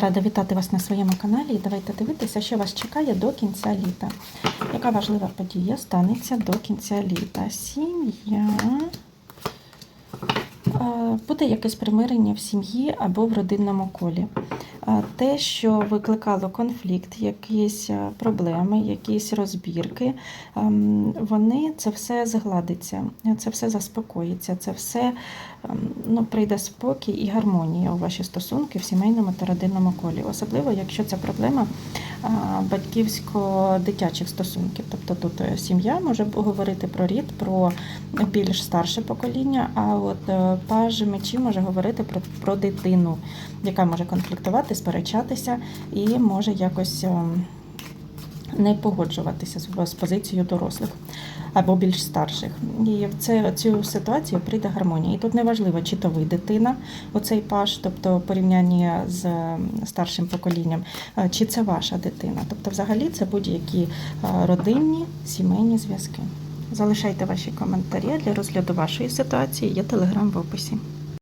Рада вітати вас на своєму каналі і давайте дивитися, що вас чекає до кінця літа. Яка важлива подія станеться до кінця літа? Сім'я. Буде якесь примирення в сім'ї або в родинному колі. Те, що викликало конфлікт, якісь е, проблеми, якісь розбірки, ем, вони це все згладиться, це все заспокоїться, це все ем, ну, прийде спокій і гармонія у ваші стосунки в сімейному та родинному колі, особливо якщо це проблема батьківсько-дитячих стосунків. Тобто тут е, сім'я може говорити про рід, про більш старше покоління, а от е, паж мечі може говорити про, про дитину, яка може конфліктувати, сперечатися і може якось. ем, не погоджуватися з, з позицією дорослих або більш старших. І в це, цю ситуацію прийде гармонія. І тут не важливо, чи то ви дитина, оцей паш, тобто порівняння з старшим поколінням, е, чи це ваша дитина. Тобто, взагалі, це будь-які е, родинні сімейні зв'язки. Залишайте ваші коментарі для розгляду вашої ситуації. Є телеграм в описі.